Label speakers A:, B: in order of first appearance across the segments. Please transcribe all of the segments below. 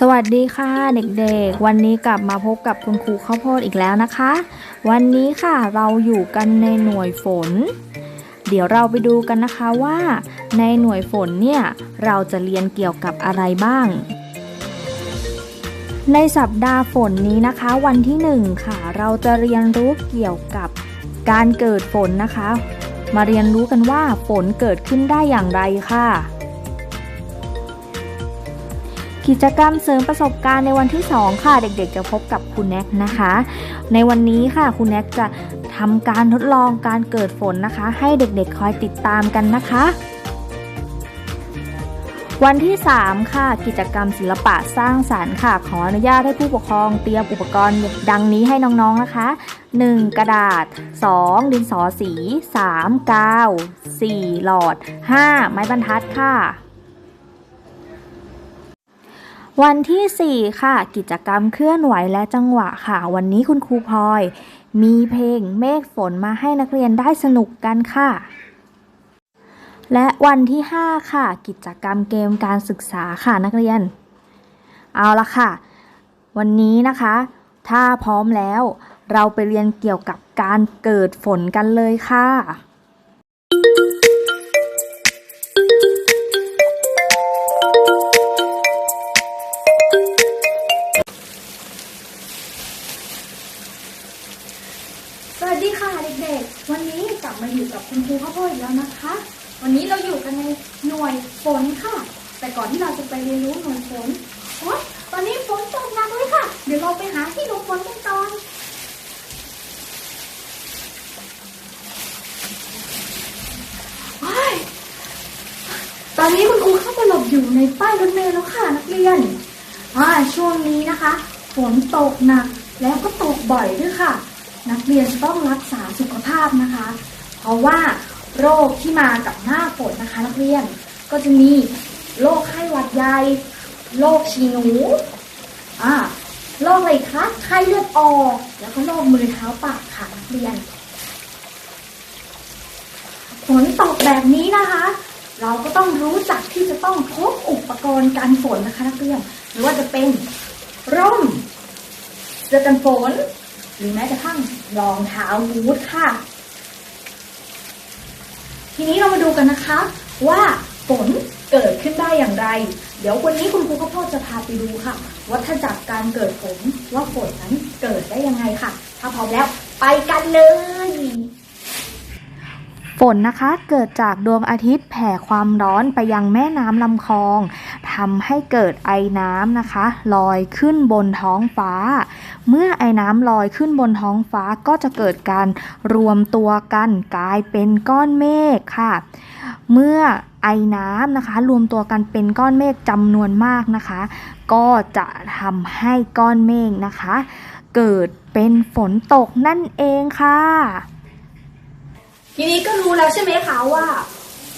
A: สวัสดีค่ะเด็กๆ วันนี้กลับมาพบกับคุณครูข้าวโพดอีกแล้วนะคะ วันนี้ค่ะเราอยู่กันในหน่วยฝน เดี๋ยวเราไปดูกันนะคะว่า ในหน่วยฝนเนี่ยเราจะเรียนเกี่ยวกับอะไรบ้าง ในสัปดาห์ฝนนี้นะคะ วันที่หนึ่งค่ะ เราจะเรียนรู้เกี่ยวกับการเกิดฝนนะคะ มาเรียนรู้กันว่าฝนเกิดขึ้นได้อย่างไรค่ะ กิจกรรมเสริมประสบการณ์ในวันที่ 2 ค่ะเด็กๆ จะพบกับคุณแน็กนะคะ ในวันนี้ค่ะคุณแน็กจะทำการทดลองการเกิดฝนนะคะ ให้เด็กๆ คอยติดตามกันนะคะ วันที่ 3 ค่ะ กิจกรรมศิลปะสร้างสารรค์ค่ะ ขออนุญาตให้ผู้ปกครองเตรียมอุปกรณ์ดังนี้ให้น้องๆนะคะ 1. กระดาษ 2. ดินสอสี 3. กาว 4. หลอด 5. ไม้บรรทัดค่ะ วันที่ 4 ค่ะ กิจกรรมเคลื่อนไหวและจังหวะค่ะ วันนี้คุณครูพลอย มีเพลงเมฆฝนมาให้นักเรียนได้สนุกกันค่ะ และวันที่ 5 ค่ะ กิจกรรมเกมการศึกษาค่ะนักเรียน เอาละค่ะ วันนี้นะคะ ถ้าพร้อมแล้ว เราไปเรียนเกี่ยวกับการเกิดฝนกันเลยค่ะ
B: วัสดีค่ะเด็กๆ วันนี้กลับมาอยู่กับคุณครูข้าวโพดอีกแล้วนะคะ วันนี้เราอยู่กันในหน่วยฝนค่ะ แต่ก่อนที่เราจะไปเรียนรู้หน่วยฝนโอ๊ยตอนนี้ฝนตกหนักเลยค่ะ เดี๋ยวเราไปหาที่หลบฝนกันก่อนตอนนี้คุณครูเข้ามาหลบอยู่ในป้ายรถเมล์แล้วค่ะนักเรียนอ่าช่วงนี้นะคะ ฝนตกหนักแล้วก็ตกบ่อยด้วยค่ะ นักเรียนต้องรักษาสุขภาพนะคะ เพราะว่าโรคที่มากับหน้าฝนนะคะ นักเรียนก็จะมีโรคไข้หวัดใหญ่โรคฉี่หนูอ่าโรคอะไรคะไข้เลือดออกแล้วก็โรคมือเท้าปากค่ะนักเรียนฝนตกแบบนี้นะคะ เราก็ต้องรู้จักที่จะต้องพกอุปกรณ์กันฝนนะคะนักเรียนไม่ว่าจะเป็นร่มเสื้อกันฝน หรือแม้กระทั่งรองเท้าบูทค่ะ ทีนี้เรามาดูกันนะคะ ว่าฝนเกิดขึ้นได้อย่างไร เดี๋ยววันนี้คุณครูข้าวโพดจะพาไปดูค่ะ วัฏจักรการเกิดฝนว่าฝนนั้นเกิดได้ยังไงค่ะ ถ้าพร้อมแล้วไปกันเลย
A: ฝนนะคะเกิดจากดวงอาทิตย์แผ่ความร้อนไปยังแม่น้ำลำคลองทำให้เกิดไอน้ำนะคะ ลอยขึ้นบนท้องฟ้า เมื่อไอ้น้ำลอยขึ้นบนท้องฟ้าก็จะเกิดการรวมตัวกันกลายเป็นก้อนเมฆค่ะ เมื่อไอน้ำนะคะ รวมตัวกันเป็นก้อนเมฆจำนวนมากนะคะ ก็จะทำให้ก้อนเมฆนะคะ เกิดเป็นฝนตกนั่นเองค่ะ
B: ทีนี้ก็รู้แล้วใช่ไหมคะว่า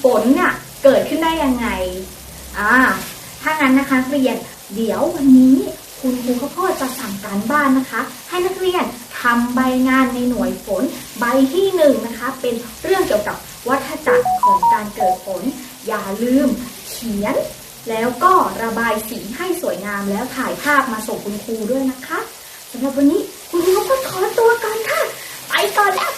B: ฝนน่ะเกิดขึ้นได้ยังไงอ่าถ้างั้นนะคะเรียนเดี๋ยววันนี้ คุณครูข้าวโพดจะสั่งการบ้านนะคะ ให้นักเรียนทำใบงานในหน่วยฝน ใบที่หนึ่งนะคะ เป็นเรื่องเกี่ยวกับวัฏจักรของการเกิดฝน อย่าลืมเขียน แล้วก็ระบายสีให้สวยงามแล้วถ่ายภาพมาส่งคุณครูด้วยนะคะสำหรับวันนี้คุณครูก็ขอตัวก่อนค่ะ ไปก่อนแล้ว